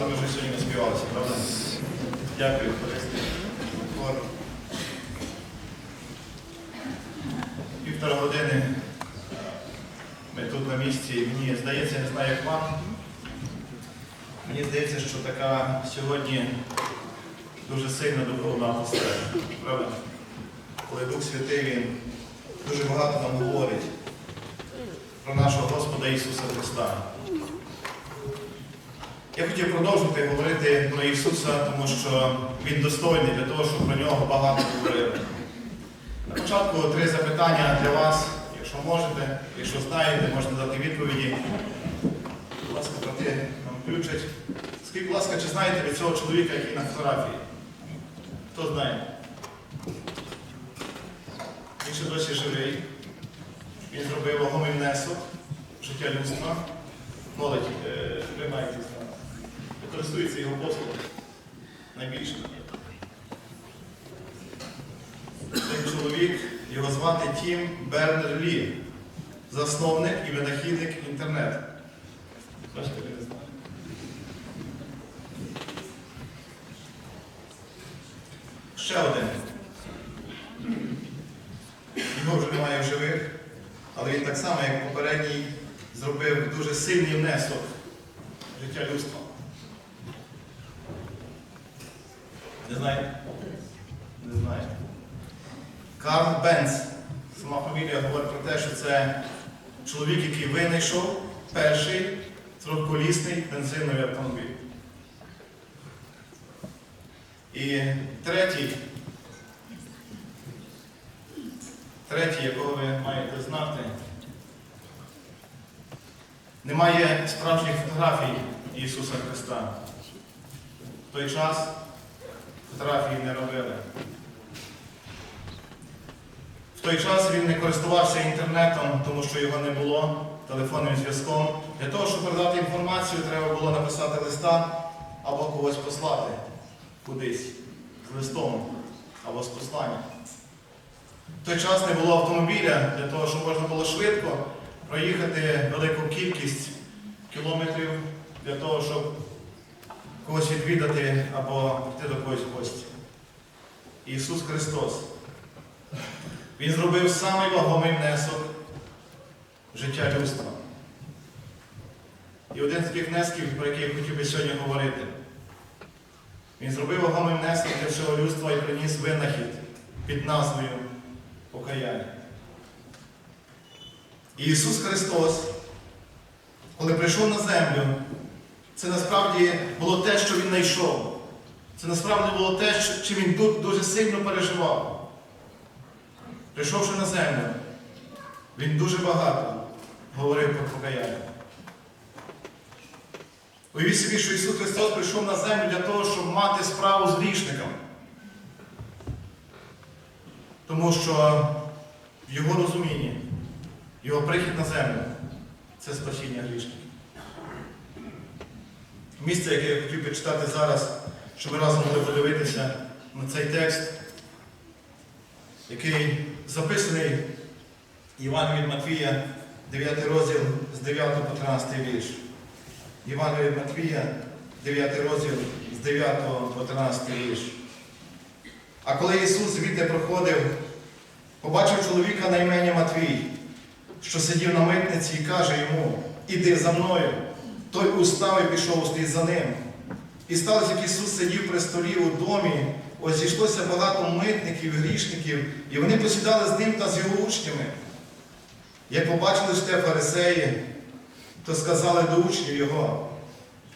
але ми вже сьогодні наспівалися, правда? Дякую. Хор. Півтора години е, ми тут на місці. Мені здається, я не знаю, як вам. Мені здається, що така сьогодні дуже сильна духовна атмосфера. Правда? Коли Дух Святий Він дуже багато нам говорить про нашого Господа Ісуса Христа. Я хотів продовжити говорити про Ісуса, тому що Він достойний для того, щоб про нього багато говорили. На початку три запитання для вас, якщо можете, якщо знаєте, можете дати відповіді. Будь ласка, брати нам включать. Скажіть, будь ласка, чи знаєте ви цього чоловіка, який на фотографії? Хто знає? Він ще досі живий. Він зробив вагомий внесок в життя людства. Молодь, е, приймайте з нас. Користується його послугом найбільше. Цей чоловік, його звати Тім Бернер-Лі, засновник і винахідник інтернету. Ще один. Його вже немає в живих, але він так само, як попередній, зробив дуже сильний внесок в життя людства. Не знаєте? Не знаю. Карл Бенц. Сама фамілія говорить про те, що це чоловік, який винайшов перший трьохколісний бензиновий автомобіль. І третій, третій, якого ви маєте знати, немає справжніх фотографій Ісуса Христа. В той час фотографії не робили. В той час він не користувався інтернетом, тому що його не було, телефонним зв'язком. Для того, щоб передати інформацію, треба було написати листа або когось послати кудись з листом або з посланням. В той час не було автомобіля для того, щоб можна було швидко проїхати велику кількість кілометрів для того, щоб когось відвідати або йти до когось в гості. Ісус Христос. Він зробив самий вагомий внесок життя людства. І один з таких внесків, про який я хотів би сьогодні говорити. Він зробив вагомий внесок для всього людства і приніс винахід під назвою Покаяння. І Ісус Христос, коли прийшов на землю, це насправді було те, що Він знайшов. Це насправді було те, чим він тут дуже сильно переживав. Прийшовши на землю, він дуже багато говорив про покаяння. Уявіть собі, що Ісус Христос прийшов на землю для того, щоб мати справу з грішниками. Тому що в Його розумінні, Його прихід на землю це спасіння грішників. Місце, яке я хотів би читати зараз, щоб ви разом могли подивитися на цей текст, який записаний Іван від Матвія, 9 розділ з 9 по 13 вірш. Іван від Матвія, 9 розділ з 9 по 13 вірш. А коли Ісус звідти проходив, побачив чоловіка на ім'я Матвій, що сидів на митниці і каже йому, іди за мною. Той устав і пішов услід за ним. І сталося, як Ісус сидів при столі у домі, ось зійшлося багато митників, грішників, і вони посідали з ним та з його учнями. Як побачили ж те фарисеї, то сказали до учнів його,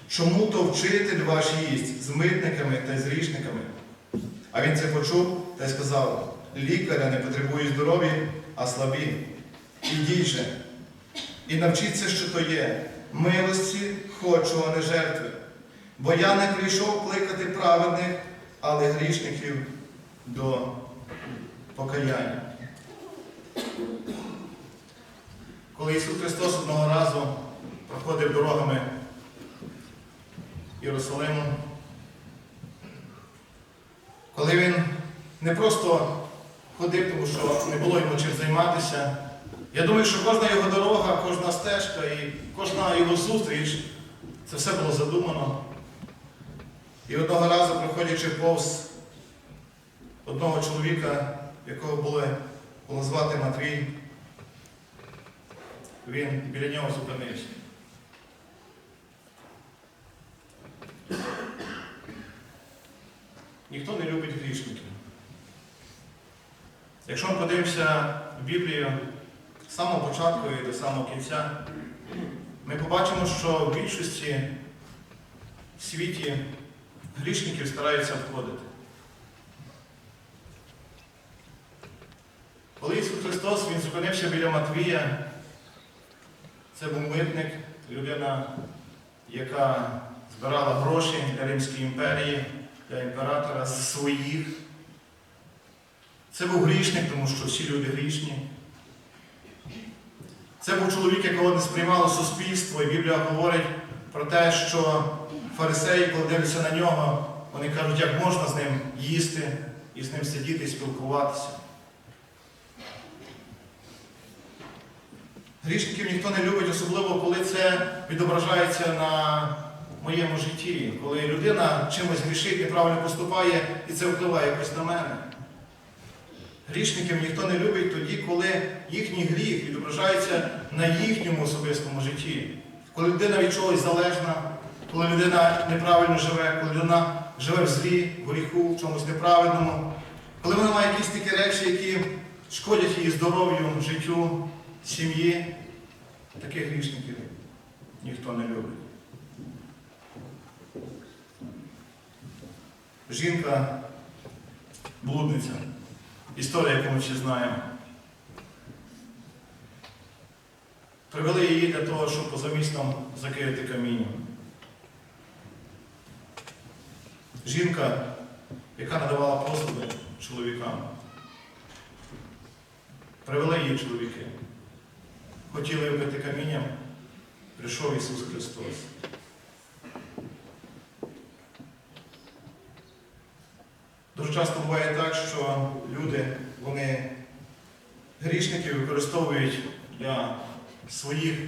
чому то вчитель ваш їсть з митниками та з грішниками? А він це почув та й сказав, лікаря не потребують здорові, а слабі. Ідіть же, і навчіться, що то є. Милості хочу, а не жертви. Бо я не прийшов кликати праведних, але грішників до покаяння. Коли Ісус Христос одного разу проходив дорогами Єрусалиму, коли Він не просто ходив, тому що не було йому чим займатися, я думаю, що кожна його дорога, кожна стежка і кожна його зустріч, це все було задумано. І одного разу, проходячи повз одного чоловіка, якого було, було звати Матвій, він біля нього зупинився. Ніхто не любить грішників. Якщо ми подивимося в Біблію з самого початку і до самого кінця, ми побачимо, що в більшості в світі грішників стараються обходити. Коли Ісус Христос Він зупинився біля Матвія, це був митник, людина, яка збирала гроші для Римської імперії, для імператора своїх. Це був грішник, тому що всі люди грішні. Це був чоловік, якого не сприймало суспільство, і Біблія говорить про те, що фарисеї, коли дивляться на нього, вони кажуть, як можна з ним їсти і з ним сидіти і спілкуватися. Грішників ніхто не любить, особливо коли це відображається на моєму житті, коли людина чимось грішить, неправильно поступає, і це впливає якось на мене. Грішників ніхто не любить тоді, коли їхній гріх відображається на їхньому особистому житті. Коли людина від чогось залежна, коли людина неправильно живе, коли людина живе в злі, в гріху, в чомусь неправильному, коли вона має якісь такі речі, які шкодять її здоров'ю, життю, сім'ї, таких грішників ніхто не любить. Жінка блудниця. Історія, яку ми всі знаємо. Привели її для того, щоб поза містом закрити камінням. Жінка, яка надавала послуги чоловікам. Привели її чоловіки. Хотіли вбити камінням, прийшов Ісус Христос. Дуже часто буває так, що люди, вони грішників використовують для своїх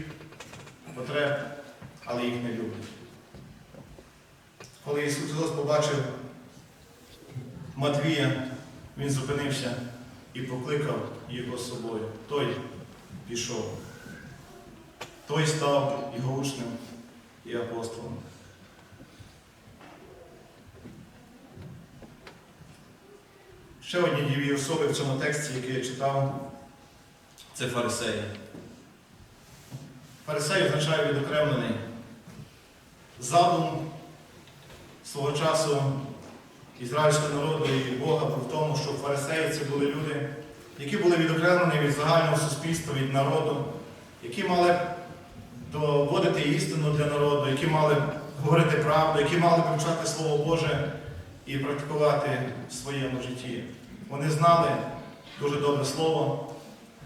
потреб, але їх не люблять. Коли Ісус Христос побачив Матвія, Він зупинився і покликав його з собою. Той пішов. Той став його учнем і апостолом. Ще одні діві особи в цьому тексті, який я читав, це фарисеї. Фарисей означає відокремлений. Задум свого часу ізраїльського народу і Бога був в тому, що фарисеї це були люди, які були відокремлені від загального суспільства, від народу, які мали доводити істину для народу, які мали говорити правду, які мали вивчати Слово Боже і практикувати в своєму житті. Вони знали дуже добре слово,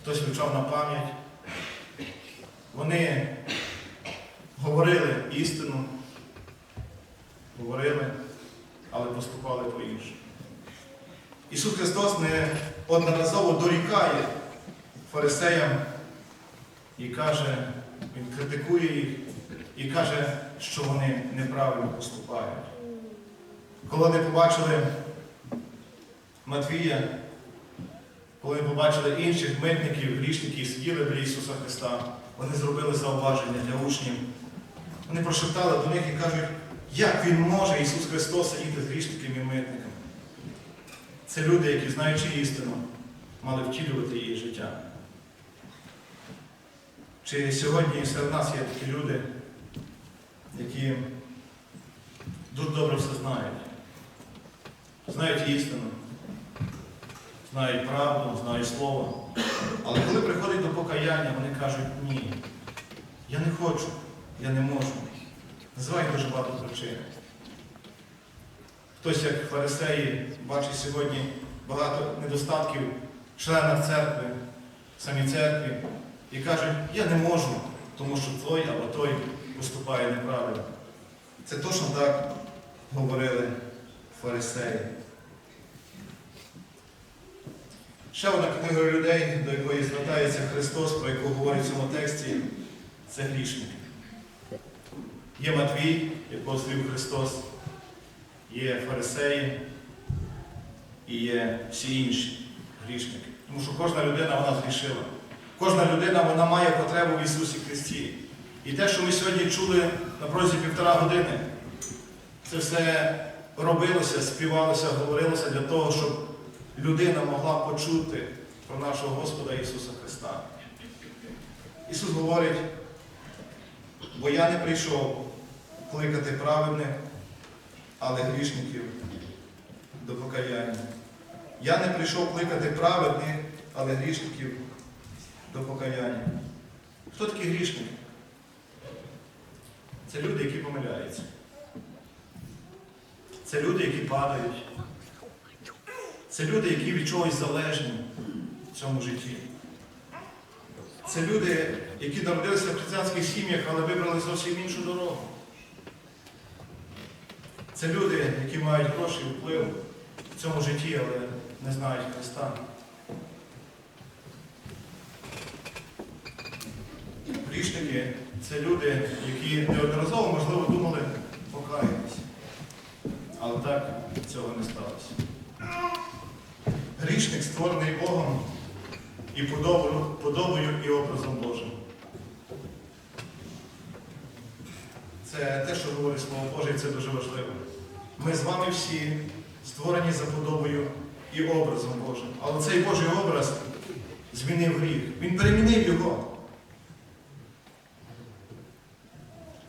хтось вивчав на пам'ять. Вони говорили істину, говорили, але поступали по-іншому. Ісус Христос не одноразово дорікає фарисеям і каже, Він критикує їх і каже, що вони неправильно поступають. Коли вони побачили Матвія, коли побачили інших митників, грішників, сиділи біля Ісуса Христа, вони зробили зауваження для учнів. Вони прошептали до них і кажуть, як Він може, Ісус Христос, сидіти з грішниками і митниками. Це люди, які, знаючи істину, мали втілювати її життя. Чи сьогодні серед нас є такі люди, які дуже добре все знають, знають істину, знають правду, знають слово. Але коли приходять до покаяння, вони кажуть, ні, я не хочу, я не можу. Називають дуже багато причин. Хтось, як фарисеї, бачить сьогодні багато недостатків в членах церкви, самій церкві, і кажуть, я не можу, тому що той або той поступає неправильно. Це точно так говорили фарисеї. Ще одна категорія людей, до якої звертається Христос, про яку говорить в цьому тексті, це грішники. Є Матвій, якого звів Христос, є фарисеї і є всі інші грішники. Тому що кожна людина вона згрішила. Кожна людина вона має потребу в Ісусі Христі. І те, що ми сьогодні чули на протязі півтора години, це все робилося, співалося, говорилося для того, щоб людина могла почути про нашого Господа Ісуса Христа. Ісус говорить, бо я не прийшов кликати праведних, але грішників до покаяння. Я не прийшов кликати праведних, але грішників до покаяння. Хто такі грішники? Це люди, які помиляються. Це люди, які падають. Це люди, які від чогось залежні в цьому житті. Це люди, які народилися в християнських сім'ях, але вибрали зовсім іншу дорогу. Це люди, які мають гроші і вплив в цьому житті, але не знають Христа. Грішники це люди, які неодноразово, можливо, думали покаятися. Але так цього не сталося. Грішник створений Богом і подобою, подобою і образом Божим. Це те, що говорить Слово Боже, і це дуже важливо. Ми з вами всі створені за подобою і образом Божим. Але цей Божий образ змінив гріх. Він перемінив його.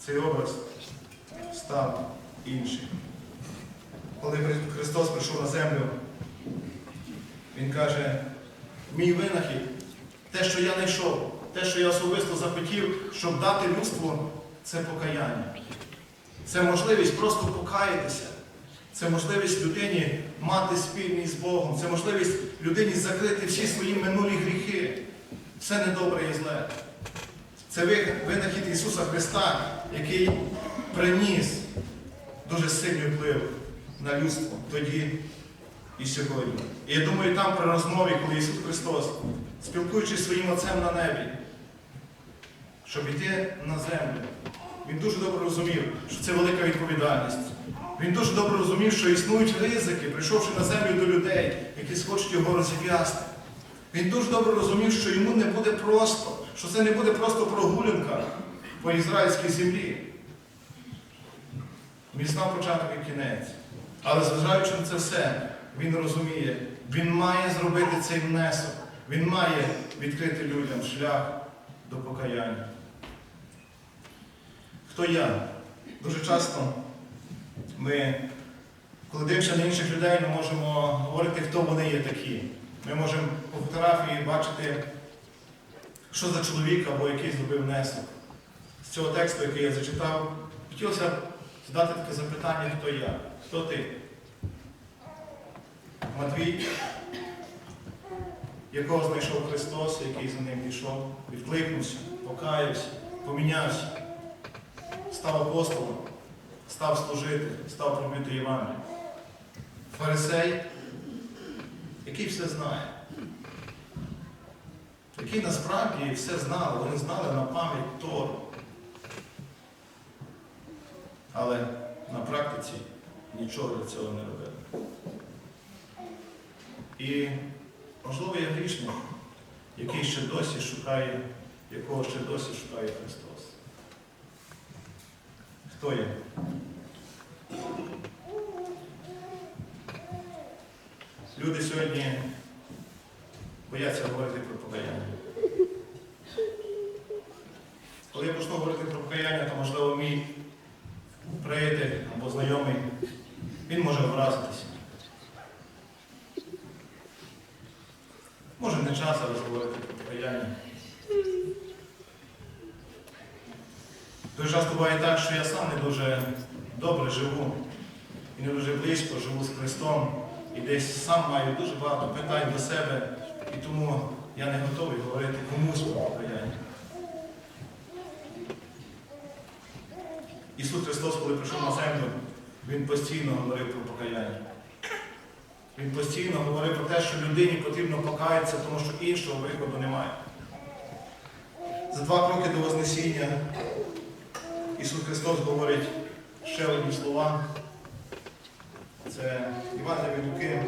Цей образ став. Коли Христос прийшов на землю, Він каже, мій винахід, те, що я знайшов, те, що я особисто захотів, щоб дати людству, це покаяння. Це можливість просто покаятися. Це можливість людині мати спільність з Богом. Це можливість людині закрити всі свої минулі гріхи. Все недобре і зле. Це винахід Ісуса Христа, який приніс дуже сильний вплив на людство тоді і сьогодні. І я думаю, там при розмові, коли Ісус Христос, спілкуючись своїм Отцем на небі, щоб йти на землю, Він дуже добре розумів, що це велика відповідальність. Він дуже добре розумів, що існують ризики, прийшовши на землю до людей, які хочуть його розів'ясти. Він дуже добре розумів, що йому не буде просто, що це не буде просто прогулянка по ізраїльській землі. Він знав початок і кінець. Але зважаючи на це все, він розуміє, він має зробити цей внесок, він має відкрити людям шлях до покаяння. Хто я? Дуже часто ми, коли дивимося на інших людей, ми можемо говорити, хто вони є такі. Ми можемо по фотографії бачити, що за чоловік або який зробив внесок. З цього тексту, який я зачитав, хотілося б задати таке запитання, хто я? Хто ти? Матвій, якого знайшов Христос, який за ним пішов, відкликнувся, покаявся, помінявся, став апостолом, став служити, став пробити Євангелія. Фарисей, який все знає, який насправді все знали, вони знали на пам'ять Тору. Але на практиці нічого для цього не робили. І, можливо, є грішник, який ще досі шукає, якого ще досі шукає Христос. Хто я? Люди сьогодні бояться говорити про покаяння. Коли я почну говорити про покаяння, то, можливо, мій приятель або знайомий, він може вразитися. Може не час зараз говорити про покаяння. Дуже часто буває так, що я сам не дуже добре живу і не дуже близько живу з Христом. І десь сам маю дуже багато питань до себе, і тому я не готовий говорити комусь про покаяння. Ісус Христос, коли прийшов на землю, Він постійно говорив про покаяння. Він постійно говорив про те, що людині потрібно покаятися, тому що іншого виходу немає. За два кроки до Вознесіння Ісус Христос говорить ще одні слова. Це Івана від Луки.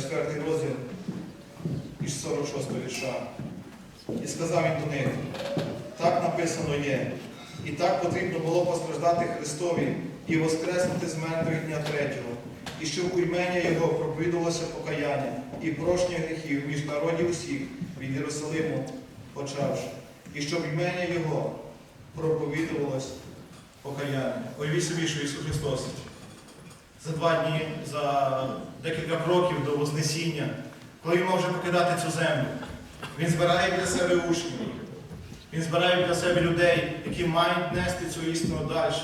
Четвертий розділ із 46 вірша. І сказав він до них, так написано є, і так потрібно було постраждати Христові і воскреснути з мертвих дня третього, і щоб у імення Його проповідувалося покаяння і прощення гріхів між народів усіх від Єрусалиму почавши, і щоб імення Його проповідувалось покаяння. Уявіть собі, що Ісус Христос за два дні, за декілька кроків до Вознесіння, коли він може покидати цю землю, він збирає для себе учнів, він збирає для себе людей, які мають нести цю істину далі.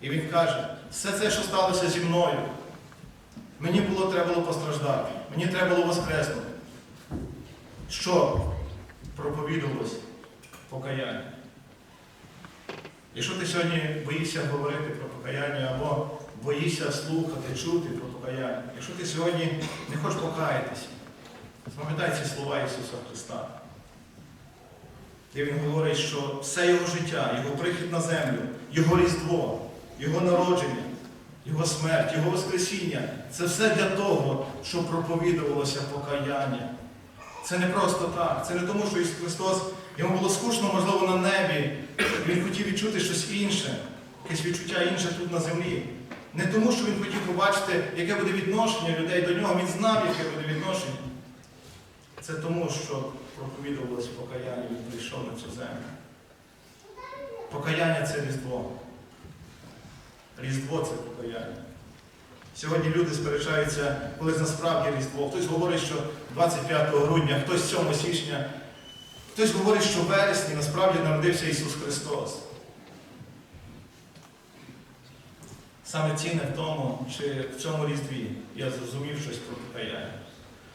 І він каже, все це, що сталося зі мною, мені було треба було постраждати, мені треба було воскреснути. Що проповідувалось покаяння. Якщо ти сьогодні боїшся говорити про покаяння або боїшся слухати, чути про покаяння, якщо ти сьогодні не хочеш покаятися, Пам'ятай ці слова Ісуса Христа. Де Він говорить, що все Його життя, Його прихід на землю, Його Різдво, Його народження, Його смерть, Його Воскресіння це все для того, щоб проповідувалося покаяння. Це не просто так. Це не тому, що Ісус Христос, йому було скучно, можливо, на небі. Він хотів відчути щось інше, якесь відчуття інше тут на землі. Не тому, що він хотів побачити, яке буде відношення людей до нього. Він знав, яке буде відношення. Це тому, що проповідувалося покаяння, він прийшов на цю землю. Покаяння це Різдво. Різдво це покаяння. Сьогодні люди сперечаються, коли насправді Різдво. Хтось говорить, що 25 грудня, хтось 7 січня, хтось говорить, що в вересні насправді народився Ісус Христос. Саме цінне в тому, чи в цьому різдві я зрозумів щось про покаяння.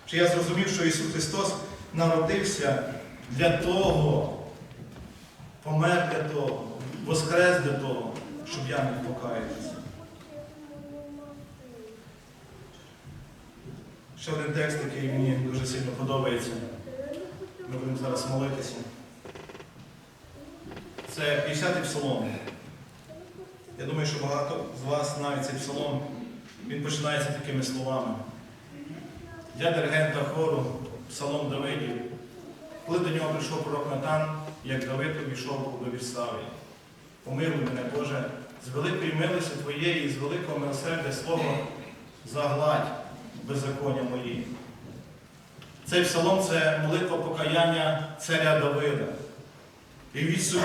Чи я зрозумів, що Ісус Христос народився для того, помер для того, воскрес для того, щоб я міг покаятися. Ще один текст, який мені дуже сильно подобається. Ми будемо зараз молитися. Це 50-й псалом. Я думаю, що багато з вас знають цей псалом. Він починається такими словами. Для диригента хору Псалом Давидів, коли до нього прийшов пророк Натан, як Давид обійшов до Вірсаві. Помилуй мене, Боже, з великої милості Твоєї з великого милосердя свого загладь беззаконня мої. Цей псалом це молитва покаяння царя Давида. І від собі,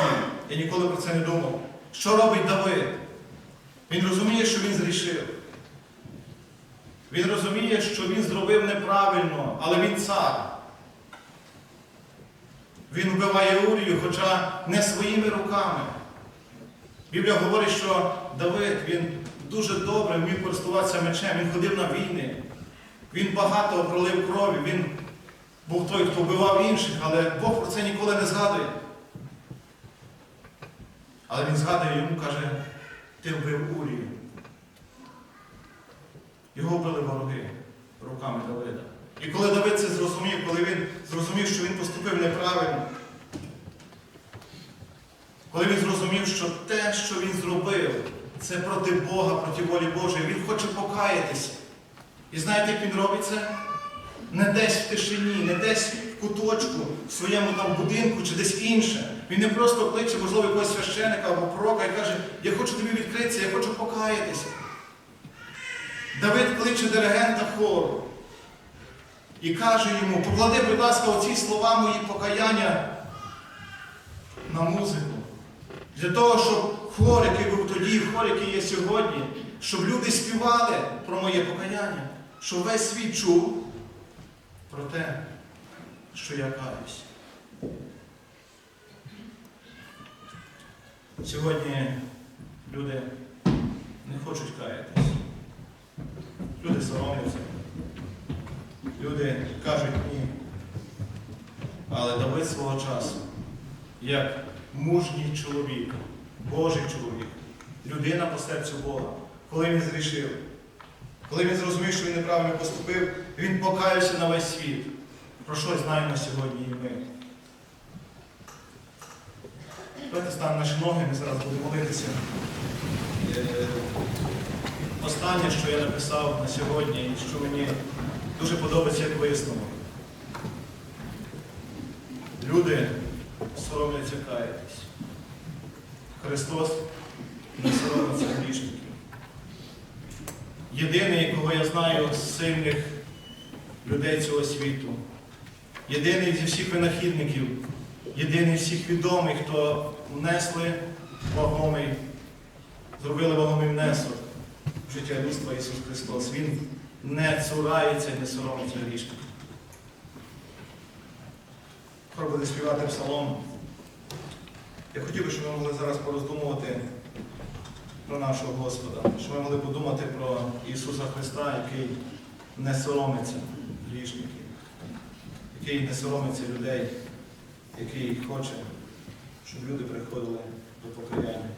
я ніколи про це не думав. Що робить Давид? Він розуміє, що він зрішив. Він розуміє, що він зробив неправильно, але він цар. Він вбиває Урію, хоча не своїми руками. Біблія говорить, що Давид він дуже добре вмів користуватися мечем, він ходив на війни, він багато пролив крові, він був той, хто вбивав інших, але Бог про це ніколи не згадує. Але він згадує йому, каже, ти вбив Урію. Його вбили вороги руками Давида. І коли Давид це зрозумів, коли він зрозумів, що він поступив неправильно, коли він зрозумів, що те, що він зробив, це проти Бога, проти волі Божої, він хоче покаятися. І знаєте, як він робить це? Не десь в тишині, не десь в куточку, в своєму там будинку чи десь інше. Він не просто кличе, можливо, якогось священика або пророка і каже, я хочу тобі відкритися, я хочу покаятися. Давид кличе диригента хору і каже йому, поклади, будь ласка, оці слова мої покаяння на музику. Для того, щоб хор, який був тоді, хор, який є сьогодні, щоб люди співали про моє покаяння, щоб весь світ чув про те, що я каюсь. Сьогодні люди не хочуть каятись. Люди соромляться. Люди кажуть ні. Але Давид свого часу, як мужній чоловік, Божий чоловік, людина по серцю Бога, коли він зрішив, коли він зрозумів, що він неправильно поступив, він покаявся на весь світ. Про що знаємо сьогодні і ми? Давайте станемо наші ноги, ми зараз будемо молитися. Е, Останнє, що я написав на сьогодні, і що мені дуже подобається як висновок. Люди соромляться каятись. Христос не соромиться грішників. Єдиний, кого я знаю з сильних людей цього світу, єдиний зі всіх винахідників, єдиний всіх відомих, хто внесли вагомий, зробили вагомий внесок в життя людства Ісус Христос. Він не цурається, не соромиться грішників. Хор співати псалом. Я хотів би, щоб ми могли зараз пороздумувати про нашого Господа, щоб ми могли подумати про Ісуса Христа, який не соромиться грішників, який не соромиться людей, який хоче, щоб люди приходили до покаяння.